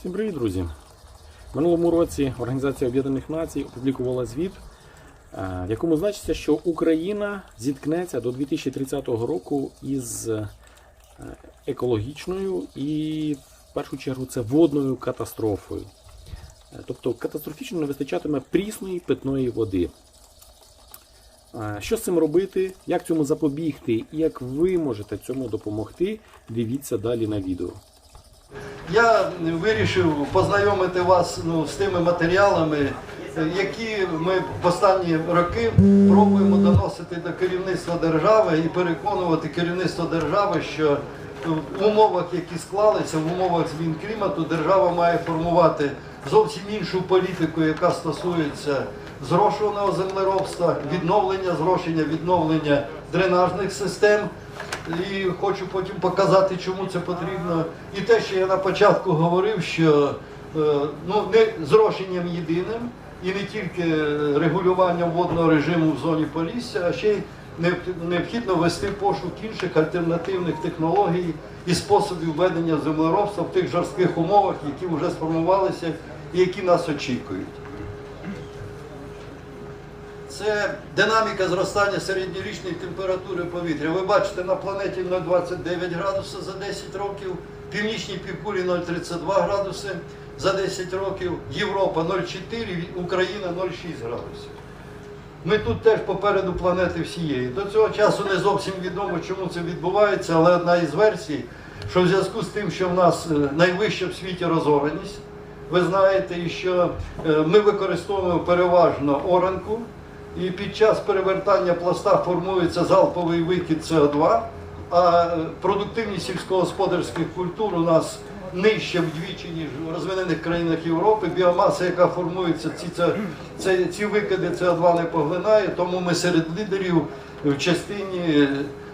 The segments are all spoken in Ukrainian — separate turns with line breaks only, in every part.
Всім привіт, друзі! В минулому році Організація Об'єднаних Націй опублікувала звіт, е, в якому значиться, що Україна зіткнеться до 2030 року із е, екологічною і, в першу чергу, це водною катастрофою. Е, Тобто катастрофічно не вистачатиме прісної питної води. Що з цим робити, як цьому запобігти і як ви можете цьому допомогти, дивіться далі на відео.
Я вирішив познайомити вас ну, з тими матеріалами, які ми в останні роки пробуємо доносити до керівництва держави і переконувати керівництво держави, що в умовах, які склалися, в умовах змін клімату, держава має формувати зовсім іншу політику, яка стосується зрошуваного землеробства, відновлення зрошення, відновлення дренажних систем. І хочу потім показати, чому це потрібно. І те, що я на початку говорив, що е, ну, не зрошенням єдиним і не тільки регулюванням водного режиму в зоні Полісся, а ще й необхідно вести пошук інших альтернативних технологій і способів ведення землеробства в тих жорстких умовах, які вже сформувалися і які нас очікують. Це динаміка зростання середньорічної температури повітря. Ви бачите, на планеті 0,29 градуса за 10 років, північній півкулі 0,32 градуси за 10 років, Європа 0,4, Україна 0,6 градусів. Ми тут теж попереду планети всієї. До цього часу не зовсім відомо, чому це відбувається, але одна із версій, що в зв'язку з тим, що в нас е, найвища в світі розореність, ви знаєте, що е, ми використовуємо переважно оранку, і під час перевертання пласта формується залповий викид СО2, а е, продуктивність сільськогосподарських культур у нас нижча вдвічі, ніж в розвинених країнах Європи. Біомаса, яка формується, ці, це, ці викиди СО2 не поглинає, тому ми серед лідерів в частині е,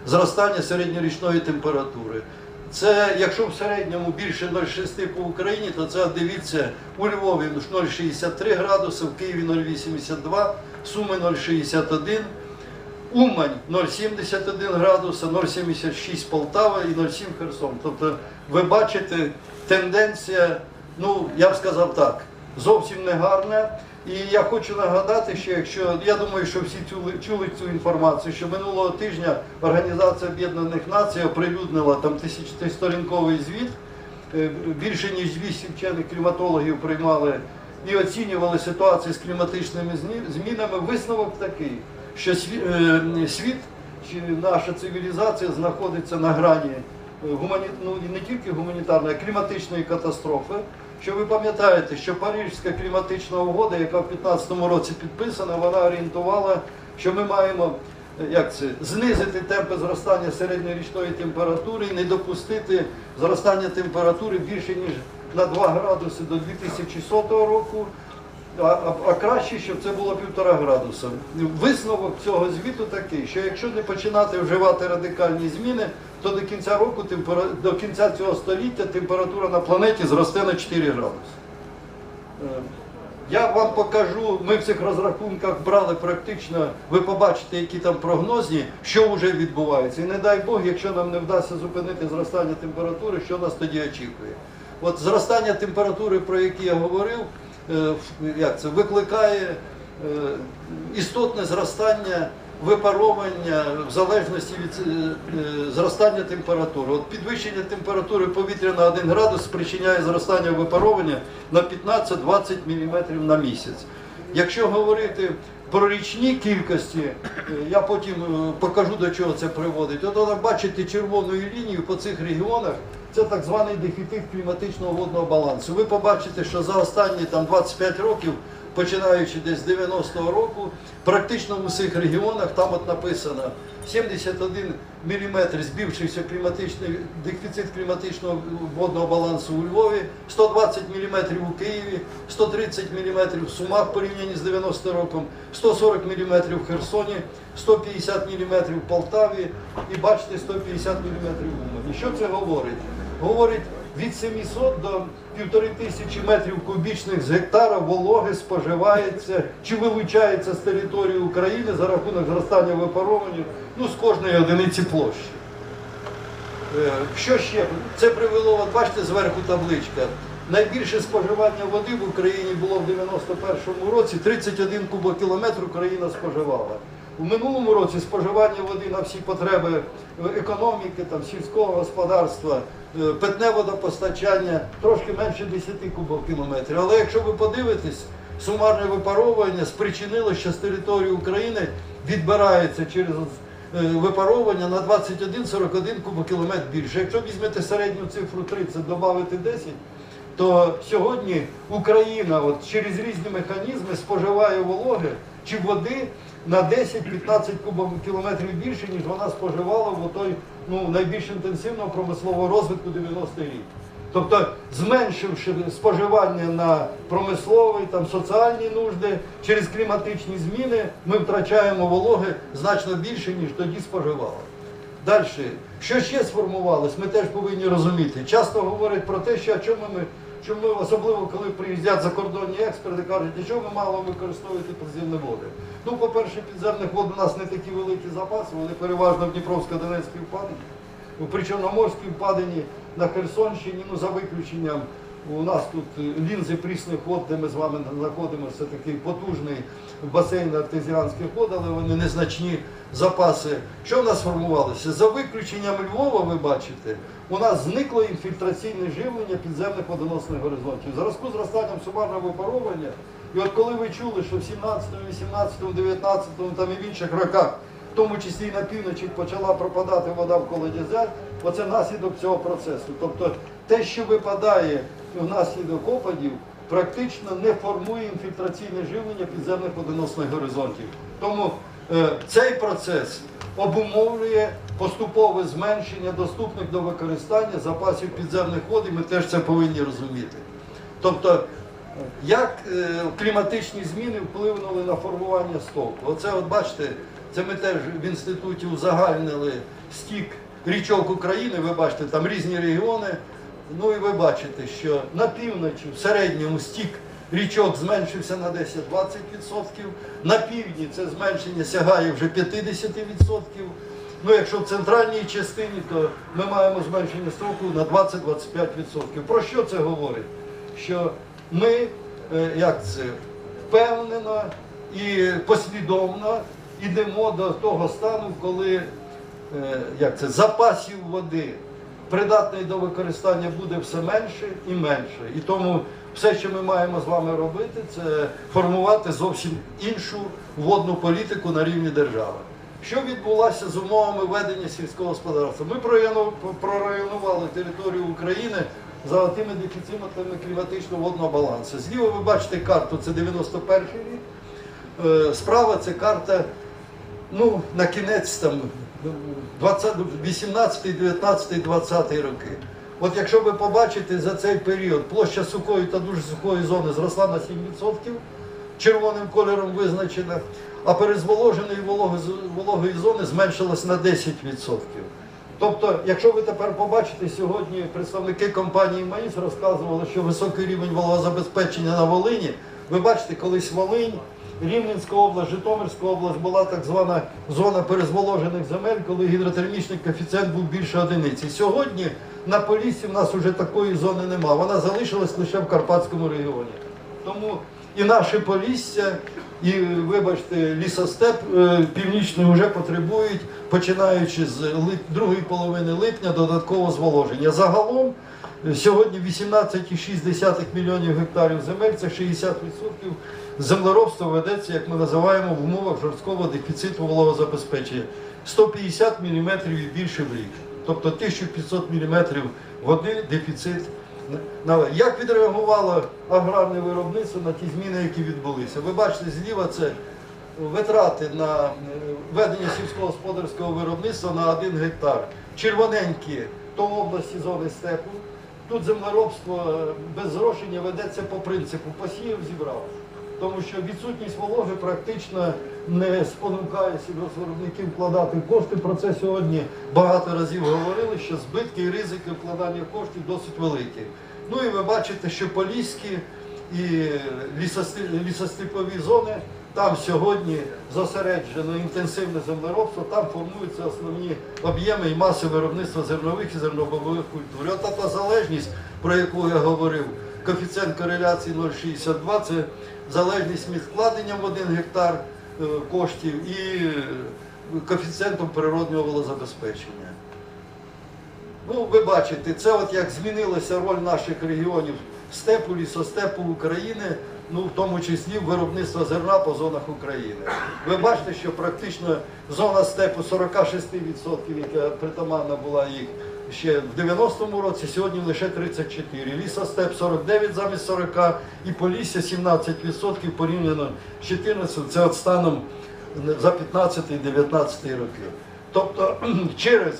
зростання середньорічної температури. Це якщо в середньому більше 0,6 по Україні, то це дивіться у Львові 0,63 градуси, в Києві 0,82, Суми 0,61, Умань 0,71 градуса, 0,76 Полтава і 0,7 Херсон. Тобто ви бачите, тенденція, ну я б сказав так, зовсім не гарна. І я хочу нагадати, що якщо я думаю, що всі чули, чули цю інформацію, що минулого тижня Організація Об'єднаних Націй оприлюднила там тисячсторінковий звіт. Е, Більше ніж 200 вчених кліматологів приймали і оцінювали ситуацію з кліматичними змінами. Висновок такий, що е, світ чи наша цивілізація знаходиться на грані е, гумані... ну, не тільки гуманітарної, а кліматичної катастрофи. Що ви пам'ятаєте, що Парижська кліматична угода, яка в 2015 році підписана, вона орієнтувала, що ми маємо е, як це, знизити темпи зростання середньорічної температури і не допустити зростання температури більше ніж на 2 градуси до 2100 року. А, а, краще, щоб це було півтора градуса. Висновок цього звіту такий, що якщо не починати вживати радикальні зміни, то до кінця року темпера... до кінця цього століття температура на планеті зросте на 4 градуси. Е, Я вам покажу, ми в цих розрахунках брали практично, ви побачите, які там прогнозні, що вже відбувається. І не дай Бог, якщо нам не вдасться зупинити зростання температури, що нас тоді очікує. От зростання температури, про яке я говорив, як це, викликає е, істотне зростання випаровування в залежності від е, е, зростання температури. От підвищення температури повітря на 1 градус спричиняє зростання випаровування на 15-20 мм на місяць. Якщо говорити про річні кількості, е, я потім е, покажу до чого це приводить. От вона бачите червоною лінією по цих регіонах. Це так званий дефіцит кліматичного водного балансу. Ви побачите, що за останні там 25 років, починаючи десь з 90-го року, практично в усіх регіонах там от написано 71 мм збільшився кліматичний дефіцит кліматичного водного балансу у Львові, 120 мм у Києві, 130 мм в Сумах порівняні з 90 роком, 140 мм в Херсоні, 150 мм в Полтаві і бачите 150 мм в Умані. Що це говорить? Говорить від 700 до 1500 метрів кубічних з гектара вологи споживається чи вилучається з території України за рахунок зростання випаровування ну, з кожної одиниці площі. Е, Що ще? Це привело, от бачите, зверху табличка. найбільше споживання води в Україні було в 91-му році 31 кубокілометр Україна споживала. У минулому році споживання води на всі потреби е, економіки, там, сільського господарства, питне водопостачання трошки менше 10 кубокілометрів. Але якщо ви подивитесь, сумарне випаровування спричинило, що з території України відбирається через е, випаровування на 21-41 кубокілометр більше. Якщо візьмете середню цифру 30, додати 10, то сьогодні Україна от, через різні механізми споживає вологи чи води на 10-15 кубокілометрів більше, ніж вона споживала в той ну, найбільш інтенсивного промислового розвитку 90-й рік. Тобто, зменшивши споживання на промисловий, там, соціальні нужди, через кліматичні зміни, ми втрачаємо вологи значно більше, ніж тоді споживали. Далі, що ще сформувалось, ми теж повинні розуміти. Часто говорять про те, що а чому ми, чому особливо коли приїздять закордонні експерти, кажуть, чому ми мало використовувати підземні води. Ну, по-перше, підземних вод у нас не такі великі запаси, вони переважно в Дніпровсько-Донецькій впадині, у Причорноморській впадині на Херсонщині, ну за виключенням. У нас тут е, лінзи прісних вод, де ми з вами знаходимося, такий потужний басейн артезіанських вод, але вони незначні запаси. Що в нас формувалося? За виключенням Львова, ви бачите, у нас зникло інфільтраційне живлення підземних водоносних горизонтів. В зв'язку з зростанням сумарного випаровування, і от коли ви чули, що в 17, 18, 19 там і в інших роках, в тому числі і на півночі, почала пропадати вода в колодязях, оце наслідок цього процесу. Тобто те, що випадає внаслідок опадів, практично не формує інфільтраційне живлення підземних водоносних горизонтів. Тому е, цей процес обумовлює поступове зменшення доступних до використання запасів підземних вод, і ми теж це повинні розуміти. Тобто, як е, кліматичні зміни вплинули на формування стоку? Оце, от бачите, це ми теж в інституті узагальнили стік річок України. Ви бачите, там різні регіони. Ну і ви бачите, що на півночі в середньому стік річок зменшився на 10-20%. На півдні це зменшення сягає вже 50%. Ну, якщо в центральній частині, то ми маємо зменшення строку на 20-25%. Про що це говорить? Що ми, е, як це, впевнено і послідовно йдемо до того стану, коли е, як це, запасів води придатної до використання буде все менше і менше. І тому все, що ми маємо з вами робити, це формувати зовсім іншу водну політику на рівні держави. Що відбулося з умовами ведення сільського господарства? Ми прорайону- прорайонували територію України за тими дефіцитами кліматично-водного балансу. Зліва ви бачите карту, це 91 рік. Е, Справа це карта ну, на кінець там 18, 19, 20 роки. От якщо ви побачите за цей період площа сухої та дуже сухої зони зросла на 7%, червоним кольором визначена, а перезволоженої вологої зони зменшилась на 10%. Тобто, якщо ви тепер побачите, сьогодні представники компанії МАїс розказували, що високий рівень вологозабезпечення на Волині, ви бачите, колись Волинь, Рівненська область, Житомирська область була так звана зона перезволожених земель, коли гідротермічний коефіцієнт був більше одиниці. Сьогодні на Поліссі в нас вже такої зони нема. Вона залишилась лише в Карпатському регіоні. Тому і наше Полісся, і, вибачте, лісостеп е, північний вже потребують, починаючи з другої половини липня, додаткового зволоження. Загалом е, сьогодні 18,6 мільйонів гектарів земель, це 60% землеробства ведеться, як ми називаємо, в умовах жорсткого дефіциту вологозабезпечення. 150 мм і більше в рік. Тобто 1500 мм води дефіцит. На- Як відреагувало аграрне виробництво на ті зміни, які відбулися? Ви бачите, зліва це витрати на е, ведення сільськогосподарського виробництва на 1 гектар. Червоненькі то області зони степу. Тут землеробство е, без зрошення ведеться по принципу посіяв, зібрав. Тому що відсутність вологи практично не спонукає сільгоспвиробників вкладати кошти. Про це сьогодні багато разів говорили, що збитки і ризики вкладання коштів досить великі. Ну і ви бачите, що Поліські і лісостепові зони, там сьогодні зосереджено інтенсивне землеробство, там формуються основні об'єми і маси виробництва зернових і зернобобових культур. От та залежність, про яку я говорив, коефіцієнт кореляції 0,62 це залежність між вкладенням в 1 гектар е, коштів і е, коефіцієнтом природнього волозабезпечення. Ну, ви бачите, це от як змінилася роль наших регіонів степу, лісостепу України, ну в тому числі виробництва зерна по зонах України. Ви бачите, що практично зона степу 46%, яка притаманна була їх ще в 90-му році, сьогодні лише 34. Лісостеп 49 замість 40 і Полісся 17% порівняно з 14, це от станом за 15-19 роки. Тобто через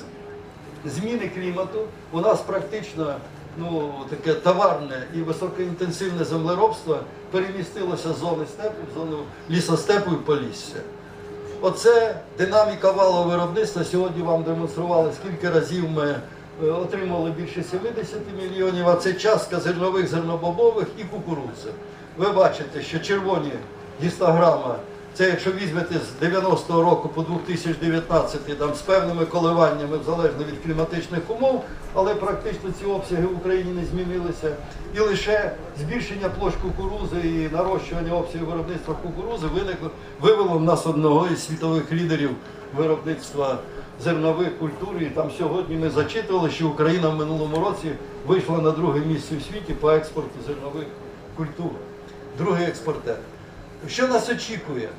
зміни клімату у нас практично ну, таке товарне і високоінтенсивне землеробство перемістилося з зони степу в зону лісостепу і полісся. Оце динаміка валового виробництва. Сьогодні вам демонстрували, скільки разів ми отримали більше 70 мільйонів, а це частка зернових, зернобобових і кукурудзи. Ви бачите, що червоні гістограма, це якщо візьмете з 90-го року по 2019, там з певними коливаннями залежно від кліматичних умов, але практично ці обсяги в Україні не змінилися. І лише збільшення площ кукурузи і нарощування обсягів виробництва кукурузи вивело в нас одного із світових лідерів виробництва зернових культур. І там сьогодні ми зачитували, що Україна в минулому році вийшла на друге місце в світі по експорту зернових культур. Другий експортер. Що нас очікує?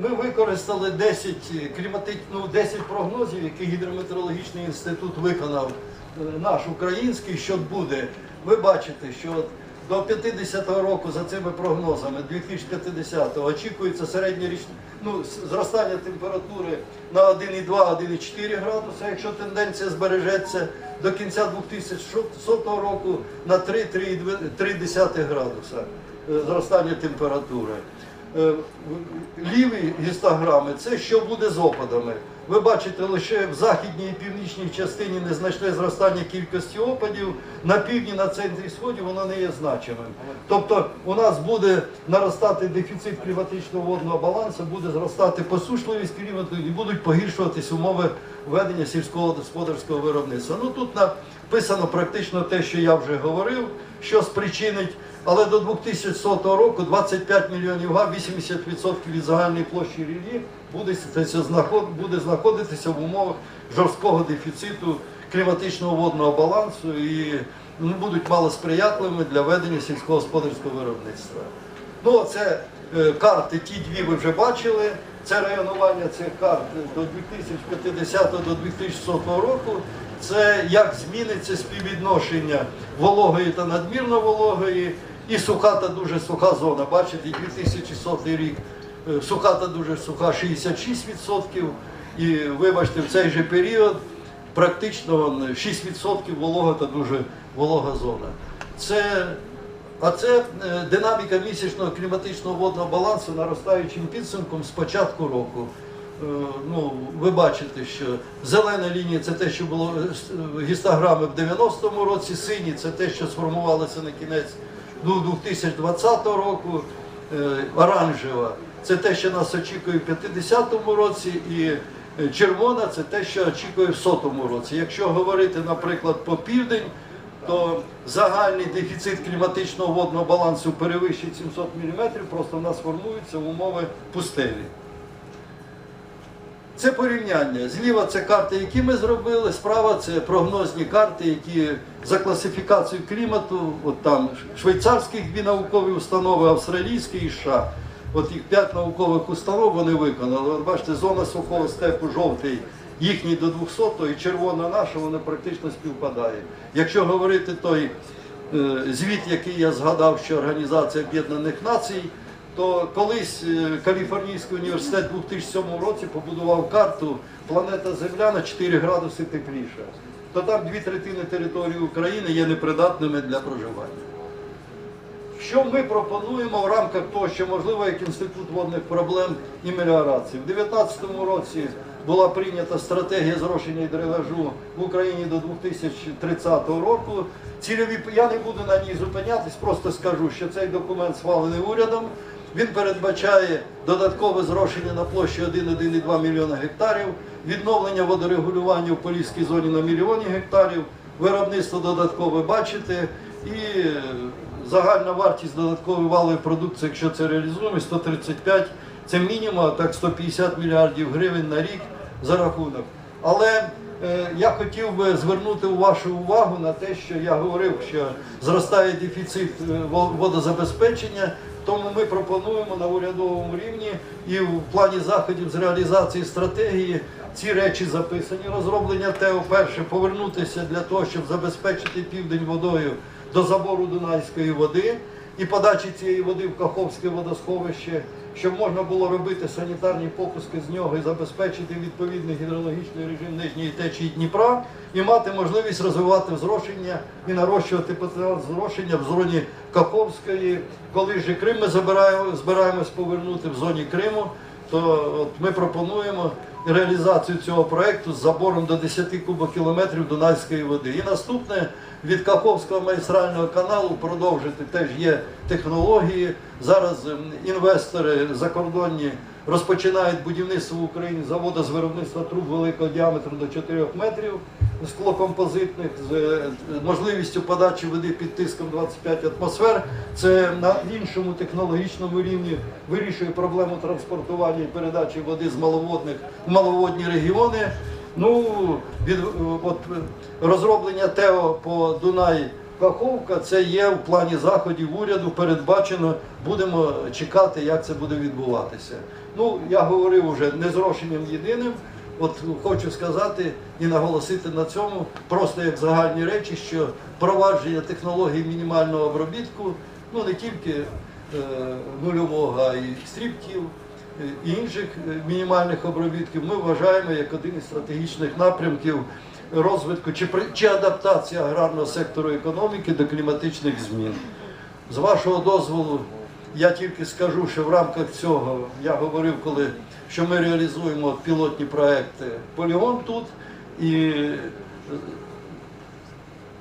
Ми використали 10 кліматич... ну, 10 прогнозів, які гідрометеорологічний інститут виконав е, наш український, що буде. Ви бачите, що до 50-го року за цими прогнозами 2050-го очікується середнє річне ну, зростання температури на 1,2-1,4 градуса, якщо тенденція збережеться до кінця 2100 року на 3-3,2 градуса е, зростання температури. Е, Ліві гістограми це що буде з опадами. Ви бачите, лише в західній і північній частині незначне зростання кількості опадів, на півдні, на центрі сході воно не є значимим. Тобто у нас буде наростати дефіцит кліматичного водного балансу, буде зростати посушливість клімату і будуть погіршуватись умови ведення сільського господарського виробництва. Ну тут написано практично те, що я вже говорив, що спричинить але до 2100 року 25 мільйонів га, 80% від загальної площі знаход- буде знаходитися в умовах жорсткого дефіциту кліматичного водного балансу і ну, будуть малосприятливими для ведення сільськогосподарського виробництва. Ну, це е, карти, ті дві ви вже бачили. Це районування цих карт до 2050 до 2100 року. Це як зміниться співвідношення вологої та надмірно вологої, і суха та дуже суха зона. Бачите, 2100 рік е, суха та дуже суха 66%. І вибачте, в цей же період практично 6% волога та дуже волога зона. Це а це е, динаміка місячного кліматичного водного балансу наростаючим підсумком з початку року. Е, Ну, ви бачите, що зелена лінія це те, що було гістограми в 90-му році, сині це те, що сформувалося на кінець ну, 2020 року, е, оранжева це те, що нас очікує в 50-му році, і е, червона це те, що очікує в 100-му році. Якщо говорити, наприклад, по південь, то загальний дефіцит кліматичного водного балансу перевищить 700 мм, просто в нас формуються умови пустелі. Це порівняння. Зліва це карти, які ми зробили, справа це прогнозні карти, які за класифікацією клімату, от там швейцарських дві наукові установи, австралійські і США. От їх п'ять наукових установ вони виконали. От бачите, зона сухого степу жовтий, їхній до 200 і червона наша, вони практично співпадають. Якщо говорити той е, звіт, який я згадав, що Організація Об'єднаних Націй, то колись е, Каліфорнійський університет у 2007 році побудував карту планета Земля на 4 градуси тепліша. То там дві третини території України є непридатними для проживання. Що ми пропонуємо в рамках того, що можливо як інститут водних проблем і меліорації? У 2019 році була прийнята стратегія зрошення і дренажу в Україні до 2030 року. Цільові я не буду на ній зупинятись, просто скажу, що цей документ схвалений урядом. Він передбачає додаткове зрошення на площі 1,1,2 мільйона гектарів, відновлення водорегулювання в поліській зоні на мільйоні гектарів, виробництво додаткове бачите і загальна вартість додаткової валової продукції, якщо це реалізуємо, 135, це мінімум, так 150 мільярдів гривень на рік за рахунок. Але е, я хотів би звернути вашу увагу на те, що я говорив, що зростає дефіцит е, водозабезпечення, тому ми пропонуємо на урядовому рівні і в плані заходів з реалізації стратегії ці речі записані. Розроблення ТЕО перше повернутися для того, щоб забезпечити південь водою до забору Дунайської води і подачі цієї води в Каховське водосховище, щоб можна було робити санітарні попуски з нього і забезпечити відповідний гідрологічний режим нижньої течії Дніпра і мати можливість розвивати зрошення і нарощувати потенціал зрошення в зоні Каховської. Коли ж Крим ми збираємось повернути в зоні Криму, то от ми пропонуємо реалізацію цього проекту з забором до 10 кубокілометрів Дунайської води. І наступне від Каховського магістрального каналу продовжити теж є технології. Зараз ем, інвестори закордонні розпочинають будівництво в Україні заводу з виробництва труб великого діаметру до 4 метрів склокомпозитних з е, можливістю подачі води під тиском 25 атмосфер. Це на іншому технологічному рівні вирішує проблему транспортування і передачі води з маловодних в маловодні регіони. Ну, від от розроблення ТЕО по Дунай Каховка це є в плані заходів уряду. Передбачено. Будемо чекати, як це буде відбуватися. Ну я говорив уже не зрошенням єдиним. От хочу сказати і наголосити на цьому, просто як загальні речі, що впровадження технологій мінімального обробітку, ну не тільки е, нульового, а й стрібків інших е, мінімальних обробітків, ми вважаємо як один із стратегічних напрямків розвитку чи, чи адаптації аграрного сектору економіки до кліматичних змін. З вашого дозволу, я тільки скажу, що в рамках цього я говорив, коли що ми реалізуємо пілотні проекти полігон тут. І е,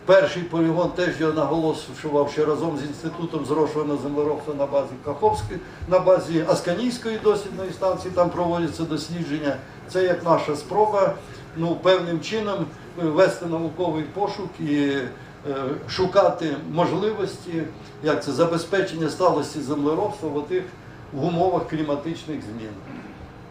перший полігон теж я наголошував, що разом з інститутом зрошувального землеробства на базі Каховської, на базі Асканійської дослідної станції, там проводяться дослідження. Це як наша спроба ну, певним чином е, вести науковий пошук і е, шукати можливості, як це забезпечення сталості землеробства в отих в умовах кліматичних змін.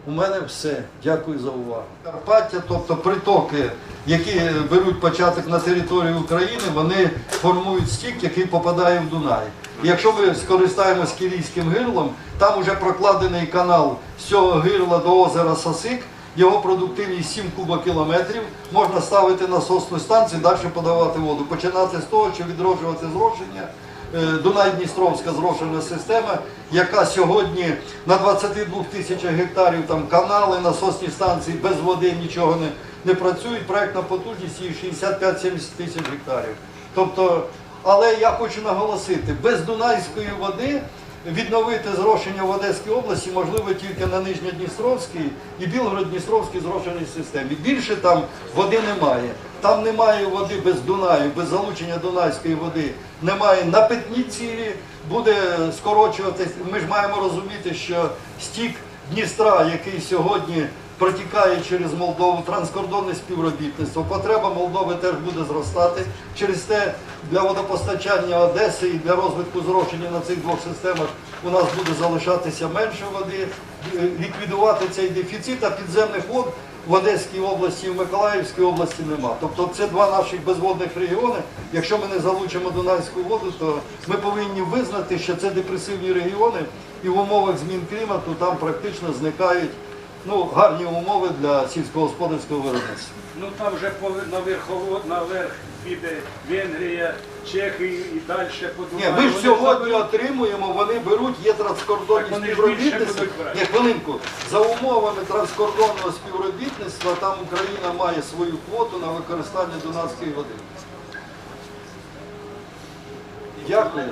У мене все. Дякую за увагу. Карпаття, тобто притоки, які беруть початок на території України, вони формують стік, який попадає в Дунай. Якщо ми скористаємось Кілійським гирлом, там вже прокладений канал з цього гирла до озера Сасик. Його продуктивність 7 кубокілометрів. Можна ставити насосну станцію, далі подавати воду. Починати з того, що відроджувати зрошення. Е, Дунай-Дністровська зрошена система, яка сьогодні на 22 тисячах гектарів там канали, насосні станції без води нічого не, не працюють. Проектна потужність її 65-70 тисяч гектарів. Тобто, але я хочу наголосити, без Дунайської води відновити зрошення в Одеській області можливо тільки на Нижньодністровській і Білгород-Дністровській зрошеній системі. Більше там води немає. Там немає води без Дунаю, без залучення Дунайської води. Немає на питні цілі, буде скорочуватись. Ми ж маємо розуміти, що стік Дністра, який сьогодні протікає через Молдову, транскордонне співробітництво. Потреба Молдови теж буде зростати. Через те для водопостачання Одеси і для розвитку зрошення на цих двох системах у нас буде залишатися менше води, Е, ліквідувати цей дефіцит, а підземних вод в Одеській області і в Миколаївській області нема. Тобто це два наших безводних регіони. Якщо ми не залучимо Дунайську воду, то ми повинні визнати, що це депресивні регіони, і в умовах змін клімату там практично зникають ну, гарні умови для сільськогосподарського виробництва.
Ну там вже на наверх піде Венгрія, Чехія і далі по
Ні, ми ж сьогодні
заберуть.
отримуємо, вони беруть, є транскордонні співробітництва. Ні, хвилинку. За умовами транскордонного співробітництва там Україна має свою квоту на використання дунайської води. Дякую.